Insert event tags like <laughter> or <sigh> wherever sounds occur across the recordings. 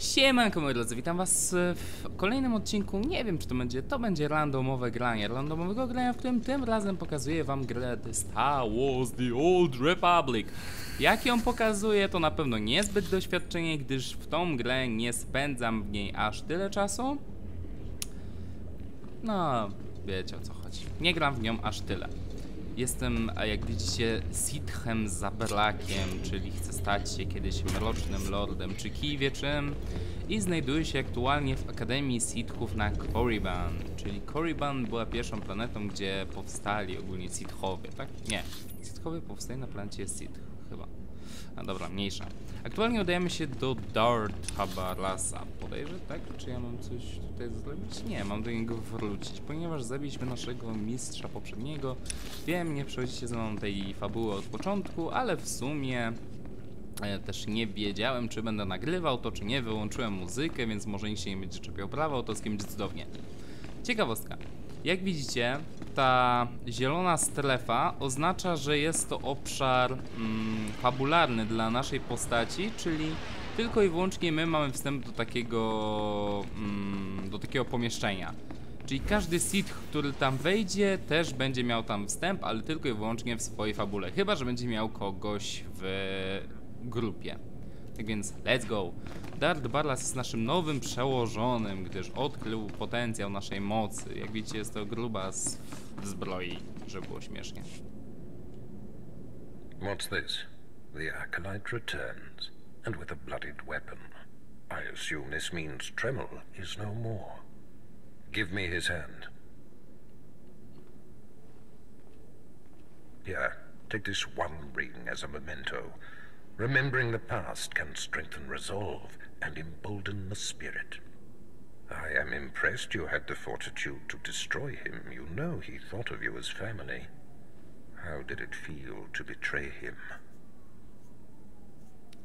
Siemanko moi drodzy, witam was w kolejnym odcinku, nie wiem czy to będzie, to będzie randomowe granie, randomowego grania, w którym tym razem pokazuję wam grę The Star Wars The Old Republic. Jak ją pokazuję, to na pewno niezbyt doświadczenie, gdyż w tą grę nie spędzam w niej aż tyle czasu. No, wiecie o co chodzi, nie gram w nią aż tyle. Jestem, jak widzicie, Sithem Zabrakiem, czyli chcę stać się kiedyś mrocznym lordem czy kij wie czym i znajduję się aktualnie w Akademii Sithów na Korriban, czyli Korriban była pierwszą planetą, gdzie powstali ogólnie Sithowie, tak? Nie, Sithowie powstali na planecie Sith, A dobra, mniejsza. Aktualnie udajemy się do Dart Habarasa. Podejrzę, tak? Czy ja mam coś tutaj zrobić? Nie, mam do niego wrócić, ponieważ zabiliśmy naszego mistrza poprzedniego. Wiem, nie przechodzicie ze mną tej fabuły od początku, ale w sumie ja też nie wiedziałem, czy będę nagrywał to, czy nie. Wyłączyłem muzykę, więc może nikt się nie będzie czepiał prawa autorskim cudownie. Ciekawostka. Jak widzicie, ta zielona strefa oznacza, że jest to obszar mm, fabularny dla naszej postaci, czyli tylko i wyłącznie my mamy wstęp do takiego, mm, do takiego pomieszczenia. Czyli każdy Sith, który tam wejdzie, też będzie miał tam wstęp, ale tylko i wyłącznie w swojej fabule. Chyba, że będzie miał kogoś w grupie. Tak więc, let's go! Darth Barlas jest naszym nowym przełożonym, gdyż odkrył potencjał naszej mocy. Jak widzicie, jest to grubas w zbroi, żeby było śmiesznie. What's this? The Acolyte returns, and with a bloodied weapon. I assume this means Tremel is no more. Give me his hand. Here, take this one ring as a memento. Remembering the past can strengthen resolve and embolden the spirit. I am impressed you had the fortitude to destroy him. You know he thought of you as family. How did it feel to betray him?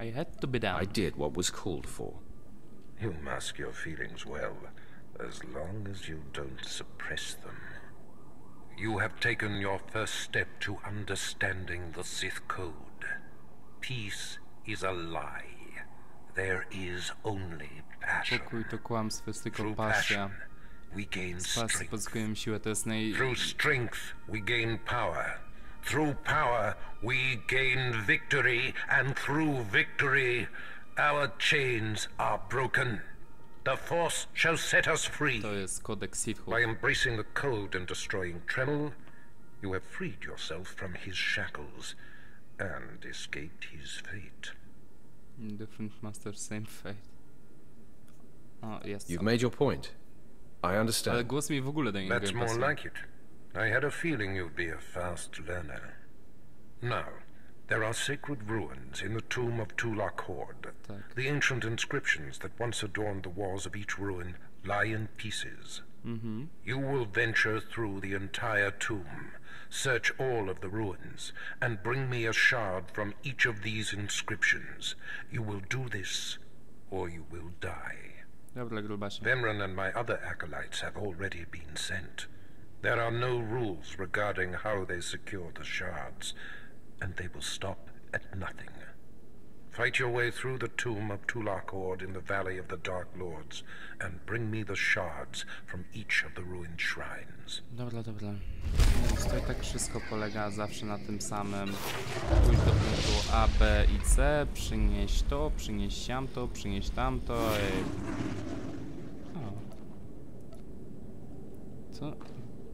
I had to be down. I did what was called for. You mask your feelings well, as long as you don't suppress them. You have taken your first step to understanding the Sith Code. Peace is a lie. There is only passion. Pokój to kłamstwo, jest tylko Through pasja. we gain Z pasji strength. siłę, to jest naj... Through strength, we gain power. Through power, we gain victory. And through victory, our chains are broken. The Force shall set us free. To jest kodeks Sithów. By embracing the code and destroying Tremel, you have freed yourself from his shackles and escaped his fate. Different masters, same fate. Ah, yes. You've made your point. I Ale understand. głos mi w ogóle do niego That's more like it. I had a feeling you'd be a fast learner. Now, there are sacred ruins in the tomb of Tulak Horde. Tak. The ancient inscriptions that once adorned the walls of each ruin lie in pieces. Mhm. You will venture through the entire tomb, search all of the ruins, and bring me a shard from each of these inscriptions. You will do this, or you will die. Vemran and my other acolytes have already been sent. There are no rules regarding how they secure the shards, and they will stop at nothing. Fight your way through the tomb of Tulak Horde in the Valley of the Dark Lords, and bring me the shards from each of the ruined shrines. Dobra, dobra. Więc to i tak wszystko polega zawsze na tym samym. Pójść do punktu A, B i C, przynieść to, przynieść tamto, przynieść tamto. Ej. O. Co?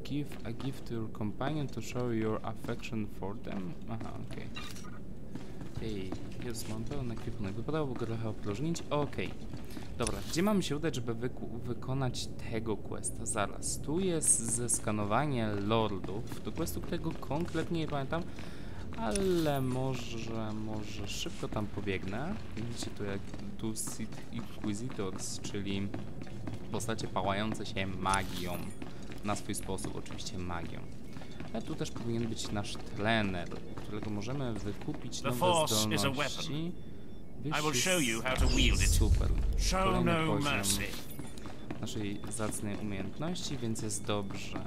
Give a gift to your companion to show your affection for them? Aha, okej. Ej, jest mam pełny ekwipunek. Wypadałoby go trochę opróżnić. Okej. Dobra, gdzie mamy się udać, żeby wykonać tego questa? Zaraz, tu jest zeskanowanie lordów, do questu, którego konkretnie nie pamiętam, ale może, może szybko tam pobiegnę. Widzicie tu jak tu Sith Inquisitors, czyli postacie pałające się magią, na swój sposób oczywiście magią. Ale tu też powinien być nasz trener, którego możemy wykupić The nowe Force is a zdolności. I will show you how to Wyższy- wield it. Super. Show Kolejny no poziom mercy. naszej zacnej umiejętności, więc jest dobrze.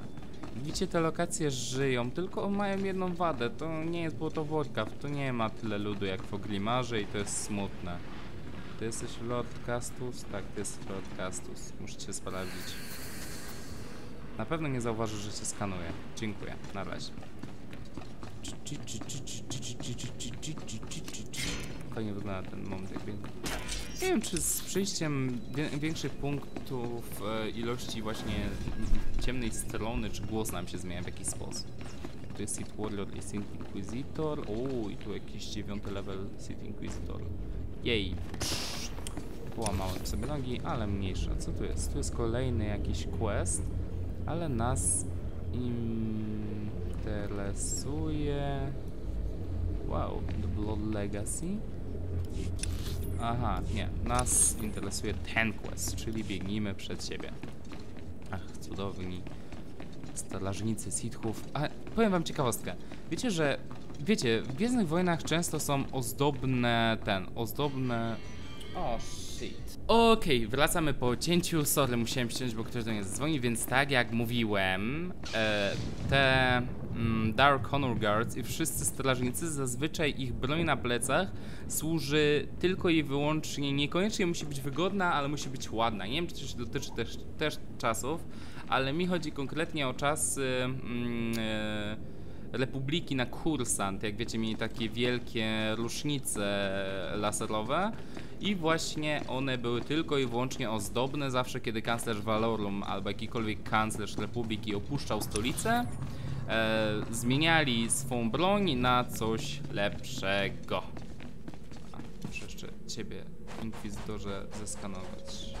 Widzicie, te lokacje żyją, tylko mają jedną wadę. To nie jest Błoto Warcraft, to nie ma tyle ludu jak w Ogrimarze i to jest smutne. Ty jesteś Lord Castus? Tak, ty jesteś Lord Castus. Muszę cię sprawdzić. Na pewno nie zauważysz, że cię skanuję. Dziękuję. Na razie. Fajnie wygląda ten moment jakby. Nie wiem, czy z przyjściem większych punktów e, ilości właśnie ciemnej strony, czy głos nam się zmienia w jakiś sposób. Jak tu jest Sith Warrior i Sith Inquisitor. O, i tu jakiś dziewiąty level Sith Inquisitor. Jej. Połamałem sobie nogi, ale mniejsza. Co tu jest? Tu jest kolejny jakiś quest, ale nas interesuje... Wow, The Blood Legacy? Aha, nie. Nas interesuje ten quest, czyli biegnijmy przed siebie. Ach, cudowni stalażnicy sithów. A powiem wam ciekawostkę. Wiecie, że... Wiecie, w Gwiezdnych Wojnach często są ozdobne... ten... ozdobne... O, shit. Okej, wracamy po cięciu. Sorry, musiałem ściąć, bo ktoś do mnie zadzwoni, więc tak jak mówiłem, e, te Dark Honor Guards i wszyscy strażnicy, zazwyczaj ich broń na plecach służy tylko i wyłącznie, niekoniecznie musi być wygodna, ale musi być ładna. Nie wiem, czy to się dotyczy też, też czasów, ale mi chodzi konkretnie o czasy mm, e, Republiki na Kursant. Jak wiecie, mieli takie wielkie rusznice laserowe i właśnie one były tylko i wyłącznie ozdobne zawsze, kiedy kanclerz Valorum albo jakikolwiek kanclerz Republiki opuszczał stolicę. E, zmieniali swą broń na coś lepszego. A, muszę jeszcze ciebie, Inkwizytorze, zeskanować.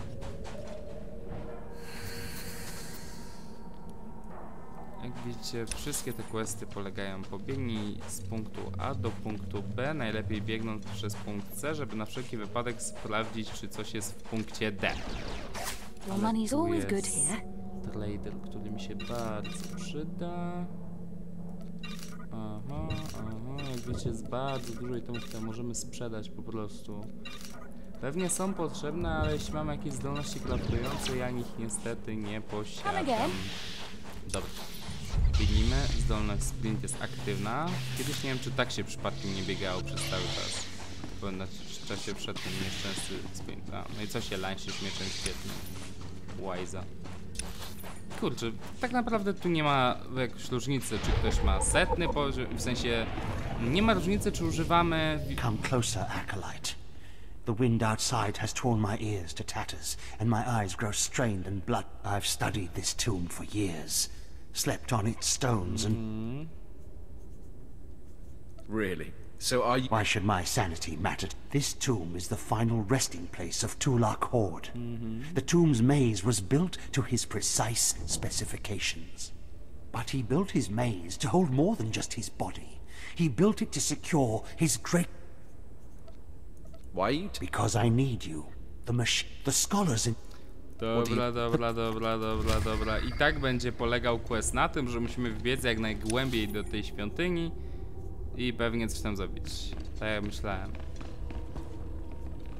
Jak widzicie, wszystkie te questy polegają pobiegnij z punktu A do punktu B, najlepiej biegnąc przez punkt C, żeby na wszelki wypadek sprawdzić, czy coś jest w punkcie D. Money's tu jest Trader, który mi się bardzo przyda. Aha, aha, jak wiecie, jest bardzo dużo i to możemy sprzedać po prostu. Pewnie są potrzebne, ale jeśli mam jakieś zdolności craftujące, ja ich niestety nie posiadam. Dobra. Biegnijmy, zdolność sprint jest aktywna. Kiedyś nie wiem, czy tak się przypadkiem nie biegało przez cały czas. Bo na czasie przed tym nieszczęsny sprint. A, no i co się lańsisz mieczem świetnym? Wajza. Kurczę, tak naprawdę tu nie ma jakiejś różnicy, czy ktoś ma setny poziom, w sensie nie ma różnicy, czy używamy... Come closer, Acolyte. The wind outside has torn my ears to tatters, and my eyes grow strained and blood. I've studied this tomb for years, slept on its stones, and mm. Really? So are you... why should my sanity matter? This tomb is the final resting place of Tulak Horde. Mm-hmm. The tomb's maze was built to his precise specifications. But he built his maze to hold more than just his body. He built it to secure his great Why you... Because I need you. The mach- the scholars in Dobra, dobra, dobra, dobra, dobra. I tak będzie polegał quest na tym, że musimy wbiec jak najgłębiej do tej świątyni i pewnie coś tam zrobić. Tak jak myślałem.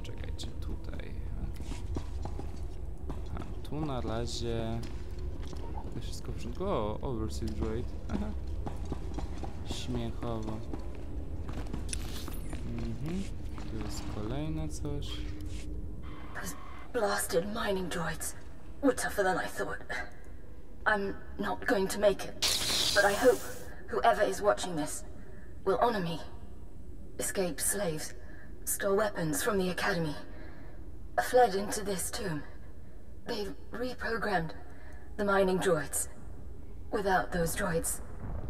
Czekajcie, tutaj. Aha, tu na razie... To wszystko w porządku. O, Overseas Droid. Aha. Śmiechowo. Mhm. Tu jest kolejne coś. Those blasted mining droids were tougher than I thought. I'm not going to make it, but I hope whoever is watching this will honor me. Escaped slaves, stole weapons from the academy, fled into this tomb. They've reprogrammed the mining droids. Without those droids,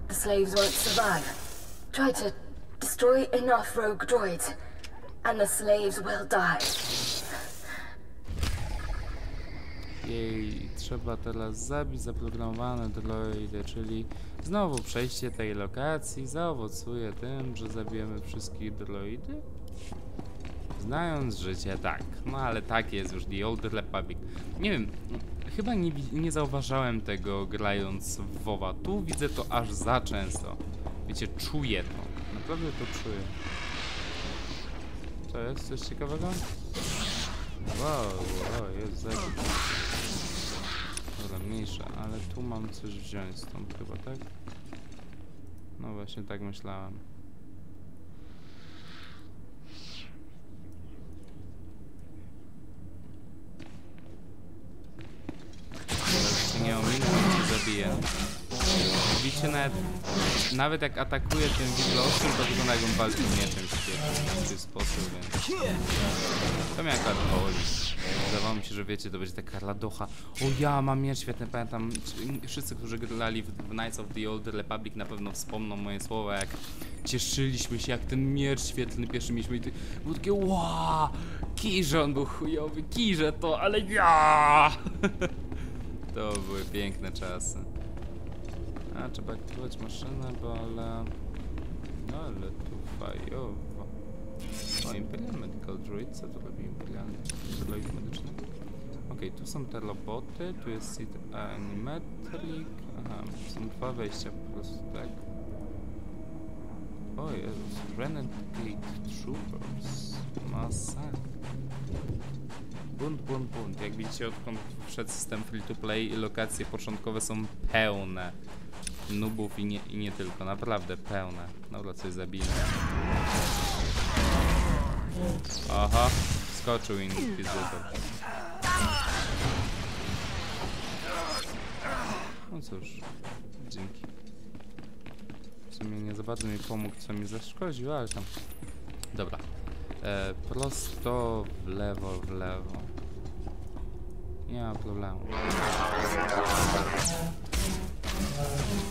the slaves won't survive. Try to destroy enough rogue droids, and the slaves will die. Trzeba teraz zabić zaprogramowane droidy, czyli znowu przejście tej lokacji zaowocuje tym, że zabijemy wszystkich droidy? Znając życie, tak. No ale tak jest już The Old Republic. Nie wiem, chyba nie, nie zauważałem tego grając w WoWa. Tu widzę to aż za często. Wiecie, czuję to. Naprawdę to czuję. Co jest? Coś ciekawego? Wow, wow, jest zabić mniejsza, ale tu mam coś wziąć stąd chyba, tak? No właśnie tak myślałem. Nie ominę, zabiję. Widzicie, nawet, nawet jak atakuje tym widlowcem, to wygląda jakbym walczył mieczem świetnie w ten sposób, więc... To mnie akurat boli. Wydawało mi się, że wiecie, to będzie taka radocha. O ja mam miecz świetny, pamiętam, wszyscy, którzy grali w, Knights of the Old Republic na pewno wspomną moje słowa, jak cieszyliśmy się, jak ten miecz świetlny pierwszy mieliśmy i ty, było takie ła, Kirze on był chujowy, Kirze to, ale ja! <laughs> to były piękne czasy. A, trzeba aktywować maszynę, bo ale... No ale tu fajowo. O, Imperial Medical Droid, co to robi Imperialny Droid medyczny? Okej, tu są te roboty, tu jest Seed Animatrix. Aha, są dwa wejścia po prostu, tak? O Jezus, Renegade Troopers. Masakra. Bunt, bunt, bunt. Jak widzicie, odkąd wszedł system free to play, lokacje początkowe są pełne nubów i nie, i nie tylko, naprawdę pełne. Dobra, coś zabiję. Aha, skoczył Inquisitor. No cóż, dzięki. W sumie nie za bardzo mi pomógł, co mi zaszkodził, ale tam... Dobra. E, prosto w lewo, w lewo. Nie ma problemu.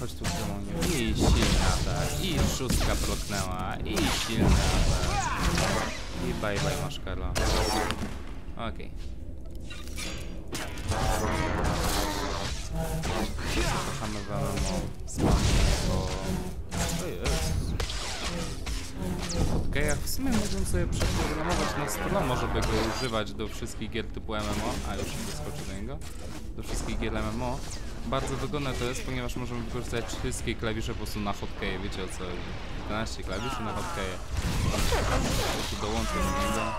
Chodź tu w demonie. I silna atak. I szóstka protnęła. I silny atak. I bye bye maszkara. Okej. Zapraszamy sobie przeprogramować na stromo, żeby go używać do wszystkich gier typu MMO, a już wyskoczy do niego, do wszystkich gier MMO. Bardzo wygodne to jest, ponieważ możemy wykorzystać wszystkie klawisze po prostu na hotkeje, wiecie o co chodzi. 12 klawiszy na hotkeje. Prostu dołączę do niego.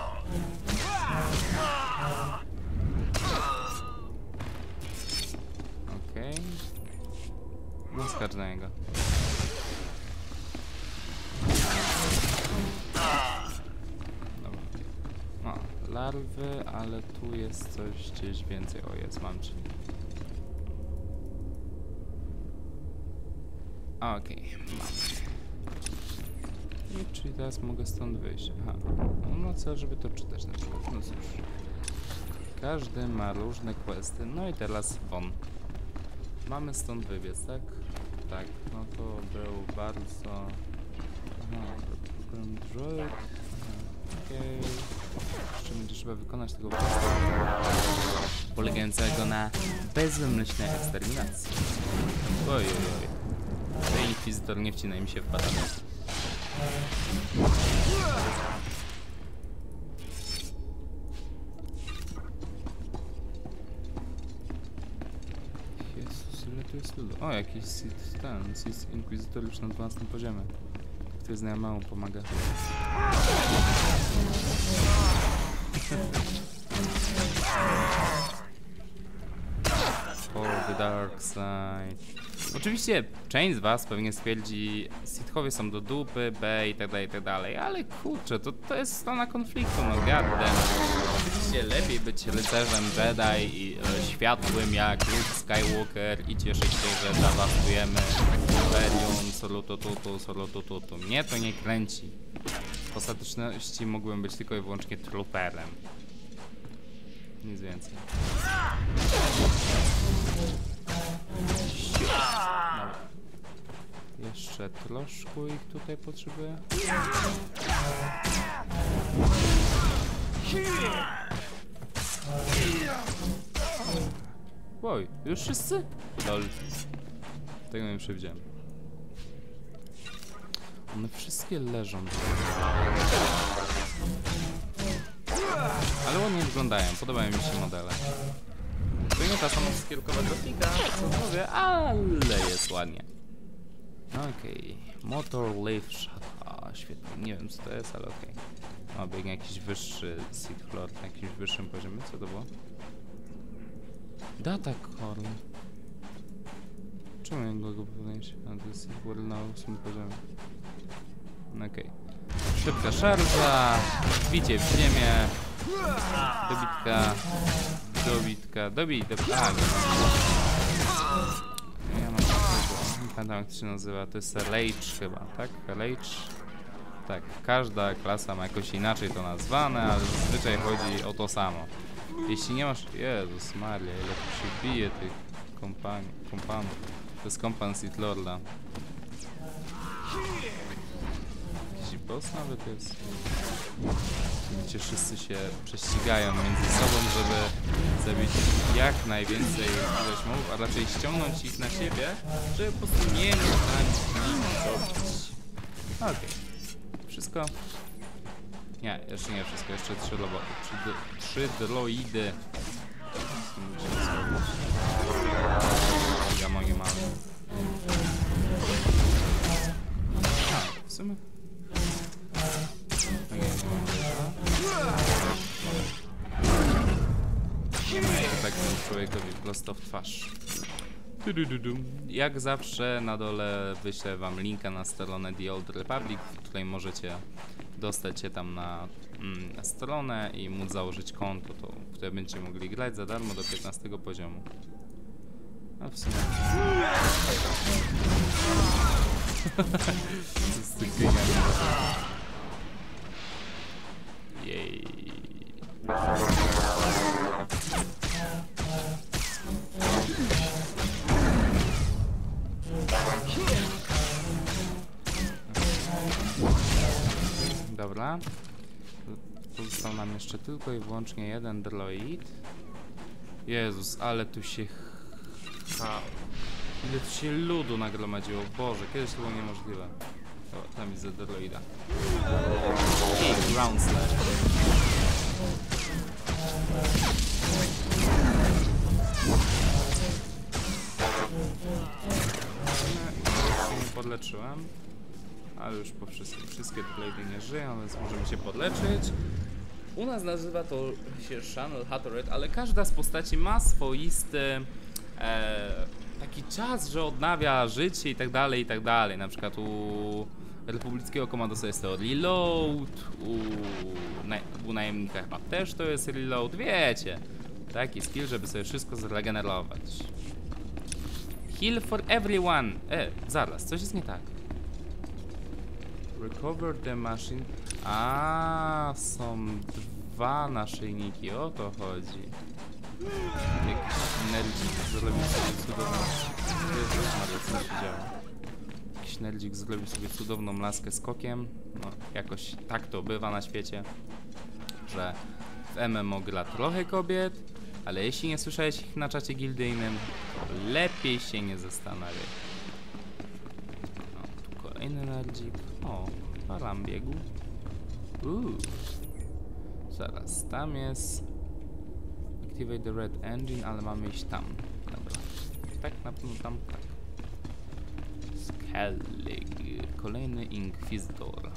Okej. No skacz na niego. Dobra. No, larwy, ale tu jest coś gdzieś więcej. O, jest, mam ci. Okej, mam. I czyli teraz mogę stąd wyjść. Aha. No co, żeby to czytać na przykład. No cóż. Każdy ma różne questy. No i teraz won. Mamy stąd wybiec, tak? Tak, no to był bardzo... Aha, program droid. Okej. Jeszcze będzie trzeba wykonać tego. Polegającego na bezwymyślnej eksterminacji. Oj, oj, oj. Ten inkwizytor nie wcina mi się w badanie. Jezus, ile tu jest ludu. O, jakiś Sith, ten, Sith Inquisitor już na 12 poziomie. Który znajomemu pomaga. Dark side. Oczywiście część z was pewnie stwierdzi, Sithowie są do dupy, B i tak dalej, i tak dalej, ale kurczę, to, to jest strona konfliktu, no goddamn. Oczywiście lepiej być rycerzem Jedi i e, światłym jak Luke Skywalker i cieszyć się, że zawastujemy Imperium, solutututu, solutututu. Mnie to nie kręci. W ostateczności mógłbym być tylko i wyłącznie trooperem. Nic więcej. Jeszcze troszkę ich tutaj potrzebuję. Oj, już wszyscy? Lol. Tego nie przewidziałem. One wszystkie leżą. Ale ładnie wyglądają, podobają mi się modele. To nie ta sama skierkowa grafika, co mówię, ale jest ładnie. Okej, motor lift. A, świetnie, nie wiem co to jest, ale okej. Okay. biegnie jakiś wyższy seed floor na jakimś wyższym poziomie, co to było? Data core. Czemu nie go podnieść? A to jest floor na 8 poziomie. Okej. Szybka szarża, bicie w ziemię, dobitka, dobitka, dobij, dobitka. A, nie. pamiętam jak to się nazywa, to jest Rage chyba, tak? Rage? Tak, każda klasa ma jakoś inaczej to nazwane, ale zazwyczaj chodzi o to samo. Jeśli nie masz... Jezus Maria, ile tu się bije tych kompanii, kompanów. To jest kompan Sith Lorda. Jakiś boss nawet jest. Widzicie, wszyscy się prześcigają między sobą, żeby zabić jak najwięcej ilość a raczej ściągnąć ich na siebie, żeby po prostu nie móc na zrobić. Okej. Wszystko? Nie, jeszcze nie wszystko, jeszcze trzy, lobo, trzy, trzy droidy. Zrobić. Gamonie mamy. A, w sumie... tak temu człowiekowi prosto w twarz. Jak zawsze na dole wyślę wam linka na stronę The Old Republic, w której możecie dostać się tam na, mm, stronę i móc założyć konto, to, które będziecie mogli grać za darmo do 15 poziomu. A w sumie... <laughs> genialne. Jej. Dobra. Pozostał nam jeszcze tylko i wyłącznie jeden droid. Jezus, ale tu się... Ha... Ile tu się ludu nagromadziło. Boże, kiedyś to było niemożliwe. O, tam widzę droida. King Ground Slash. podleczyłem. Ale już po wszystkim, wszystkie droidy nie żyją, więc możemy się podleczyć. U nas nazywa to się Channel Hattered, ale każda z postaci ma swoisty e, taki czas, że odnawia życie i tak dalej, i tak dalej. Na przykład u Republickiego Komandosa jest to reload, u, naj, u najemnika chyba też to jest reload, wiecie. Taki skill, żeby sobie wszystko zregenerować. Heal for everyone. E, zaraz, coś jest nie tak. Recover the machine. A, są dwa naszyjniki, o to chodzi. Jakiś nerdzik zrobił sobie cudowną... Jezus Maria, co się działo? Jakiś nerdzik zrobił sobie cudowną laskę skokiem. No, jakoś tak to bywa na świecie, że w MMO gra trochę kobiet, ale jeśli nie słyszałeś ich na czacie gildyjnym, to lepiej się nie zastanawiaj. Nerdzik. O, param biegł. Uuu. Zaraz, tam jest... Activate the red engine, ale mamy iść tam. Dobra. Tak, na pewno tam, tak. Skellig. Kolejny Inquisitor.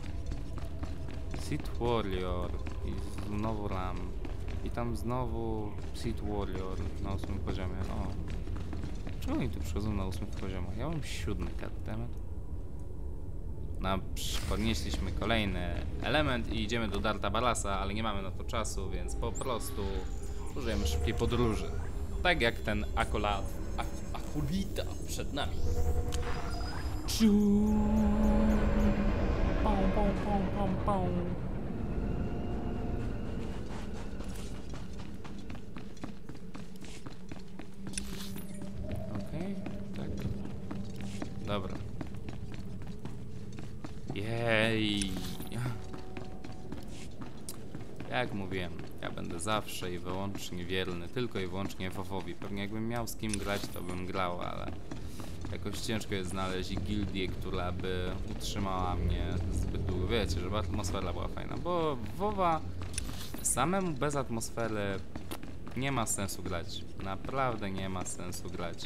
Sith Warrior. I znowu Ram. I tam znowu Sith Warrior na ósmym poziomie. O. Czemu oni tu przychodzą na ósmych poziomach? Ja mam siódmy, goddammit. Psz, podnieśliśmy kolejny element i idziemy do Darta Balasa, ale nie mamy na to czasu, więc po prostu użyjemy szybkiej podróży. Tak jak ten akolat, ak, akulita przed nami. Ciu. Pom, pom, pom, pom, pom. Mówiłem, ja będę zawsze i wyłącznie wierny, tylko i wyłącznie WoWowi. Pewnie jakbym miał z kim grać, to bym grał, ale jakoś ciężko jest znaleźć gildię, która by utrzymała mnie zbyt długo. Wiecie, żeby atmosfera była fajna, bo WoWa samemu bez atmosfery nie ma sensu grać. Naprawdę nie ma sensu grać.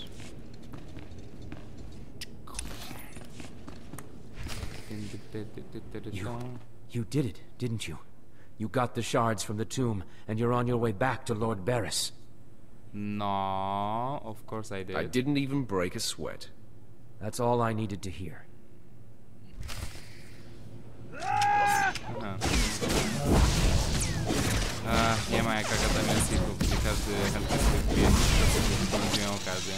You, you did it, didn't you? You got the shards from the tomb, and you're on your way back to Lord Barris. No, of course I did. I didn't even break a sweat. That's all I needed to hear. Aha. Nie ma jak Akademia Sithów, gdzie każdy chętnie sobie wbije, to miał okazję.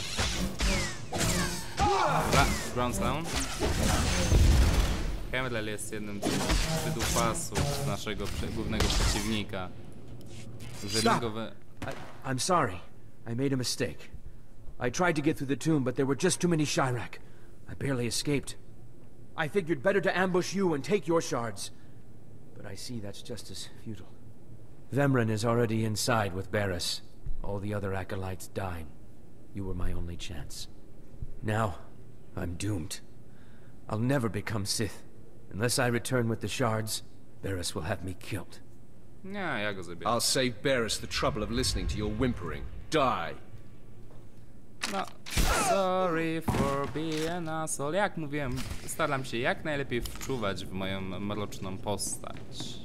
Dobra, Ground Sound. Kemrel jest jednym z naszego głównego przeciwnika. I'm sorry. I made a mistake. I tried to get through the tomb, but there were just too many Chirac. I barely escaped. I figured better to ambush you and take your shards. But I see that's just as futile. Vemrin is already inside with Barris. All the other acolytes died. You were my only chance. Now, I'm doomed. I'll never become Sith. Unless I return with the shards, Barris will have me killed. Nie, ja go zabiorę. I'll save Barris the trouble of listening to your whimpering. Die! No, sorry for being an asshole. Jak mówiłem, staram się jak najlepiej wczuwać w moją mroczną postać.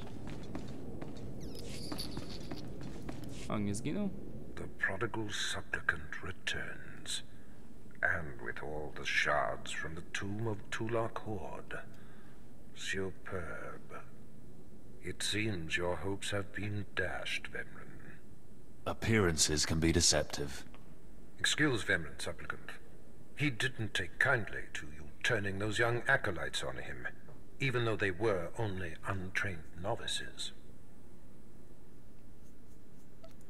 On nie zginął? The prodigal supplicant returns, and with all the shards from the tomb of Tulak Horde. Superb. It seems your hopes have been dashed, Vemrin. Appearances can be deceptive. Excuse Vemrin, supplicant. He didn't take kindly to you turning those young acolytes on him, even though they were only untrained novices.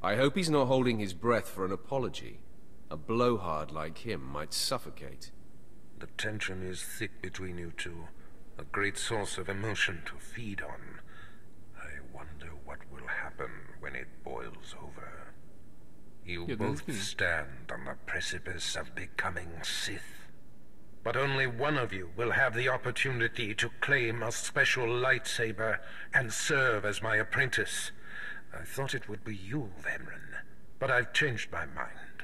I hope he's not holding his breath for an apology. A blowhard like him might suffocate. The tension is thick between you two, a great source of emotion to feed on. I wonder what will happen when it boils over. You Yeah, both stand on the precipice of becoming Sith. But only one of you will have the opportunity to claim a special lightsaber and serve as my apprentice. I thought it would be you, Vemrin, but I've changed my mind.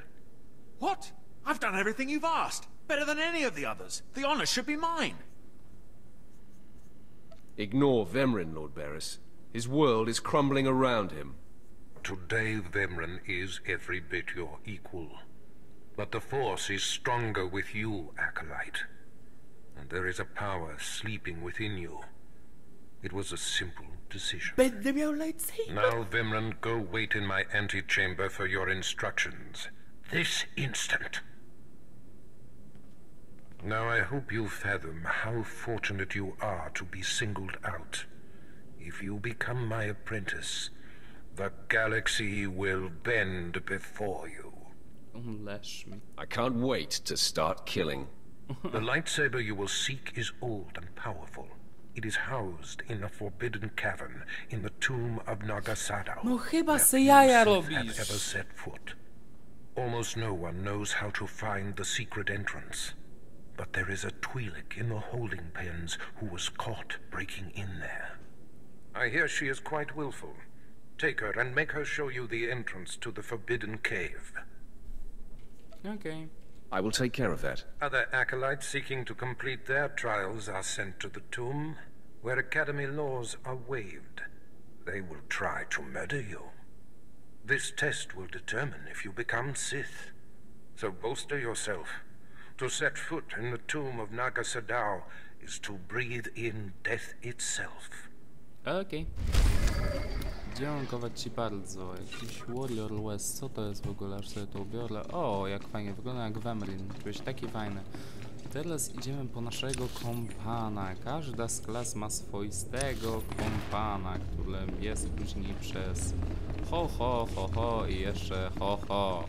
What? I've done everything you've asked. Better than any of the others. The honor should be mine. Ignore Vemrin, Lord Barris. His world is crumbling around him. Today, Vemrin is every bit your equal. But the Force is stronger with you, Acolyte. And there is a power sleeping within you. It was a simple decision. Now, Vemrin, go wait in my antechamber for your instructions. This instant. Now, I hope you fathom how fortunate you are to be singled out. If you become my apprentice, the galaxy will bend before you. Oh, Umlesz mi. I can't wait to start killing. <laughs> The lightsaber you will seek is old and powerful. It is housed in a forbidden cavern in the tomb of Nagasadao. No chyba where se jaja have robisz. ever set foot. Almost no one knows how to find the secret entrance. But there is a Twi'lek in the holding pens who was caught breaking in there. I hear she is quite willful. Take her and make her show you the entrance to the forbidden cave. Okay. I will take care of that. Other acolytes seeking to complete their trials are sent to the tomb, where Academy laws are waived. They will try to murder you. This test will determine if you become Sith. So bolster yourself. To set foot in the tomb of Naga Sadao is to breathe in death itself. Okej. Dziękować ci bardzo. Jakiś Warrior West, co to jest w ogóle? Aż sobie to ubiorę. O, jak fajnie, wygląda jak Vemrin. Czułeś taki fajny. Teraz idziemy po naszego kompana. Każda z klas ma swoistego kompana, którym jest później przez ho ho ho ho i jeszcze ho ho.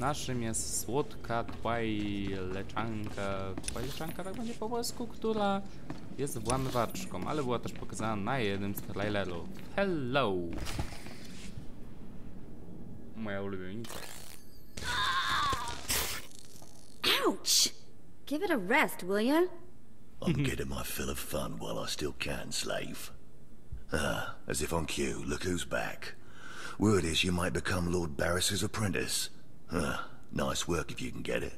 Naszym jest słodka Twileczanka, Twileczanka tak będzie po polsku, która jest włamywaczką, ale była też pokazana na jednym z trailerów. Hello! Moja ulubienica. Ouch! Give it a rest, will ya? I'm getting my fill of fun while I still can, slave. Ah, as if on cue, look who's back. Word is you might become Lord Barris's apprentice. Ah, nice work if you can get it.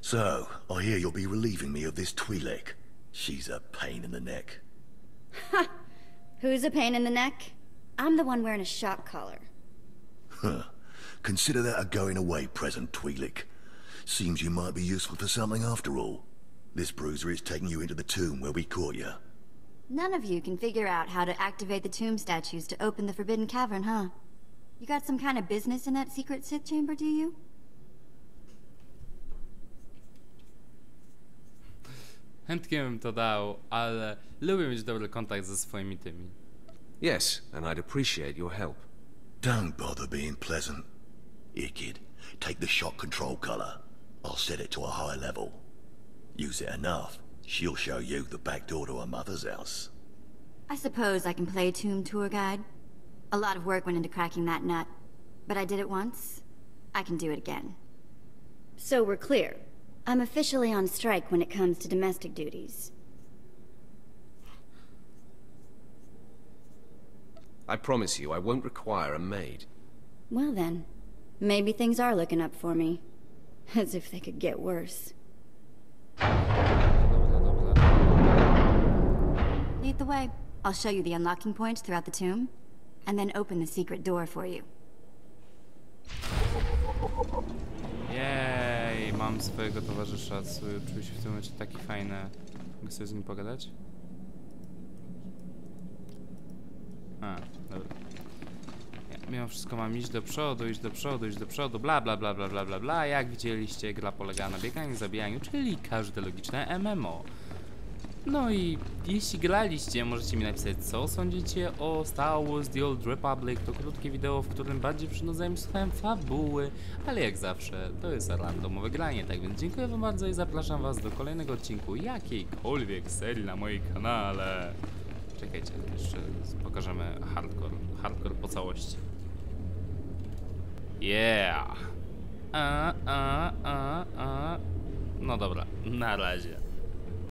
So, I hear you'll be relieving me of this Twi'lek. She's a pain in the neck. Who's a pain in the neck? I'm the one wearing a shock collar. Huh. Consider that a going away present, Twi'lek. Seems you might be useful for something after all. This bruiser is taking you into the tomb where we caught you. None of you can figure out how to activate the tomb statues to open the Forbidden Cavern, huh? You got some kind of business in that secret Sith chamber, do you? chętnie bym to dał, ale lubię mieć dobry kontakt ze swoimi tymi. Yes, and I'd appreciate your help. Don't bother being pleasant. Here, kid. Take the shot control color. I'll set it to a high level. Use it enough, she'll show you the back door to her mother's house. I suppose I can play Tomb Tour Guide. A lot of work went into cracking that nut, but I did it once. I can do it again. So we're clear. I'm officially on strike when it comes to domestic duties. I promise you I won't require a maid. Well then, maybe things are looking up for me. <laughs> As if they could get worse. Dobra, dobra. Lead the way. I'll show you the unlocking points throughout the tomb, and then open the secret door for you. Jej, mam swojego towarzysza, czuję się w tym momencie taki fajny. Mogę sobie z nim pogadać? A, dobra. Ja, mimo wszystko mam iść do przodu, iść do przodu, iść do przodu, bla bla bla bla bla bla bla. Jak widzieliście, gra polega na bieganiu, zabijaniu, czyli każde logiczne MMO. No i jeśli graliście, możecie mi napisać, co sądzicie o Star Wars The Old Republic. To krótkie wideo, w którym bardziej przynudzałem słuchałem fabuły, ale jak zawsze, to jest randomowe granie, tak więc dziękuję wam bardzo i zapraszam was do kolejnego odcinku jakiejkolwiek serii na moim kanale. Czekajcie, jeszcze pokażemy hardcore, hardcore po całości. Yeah! A, a, a, a. No dobra, na razie.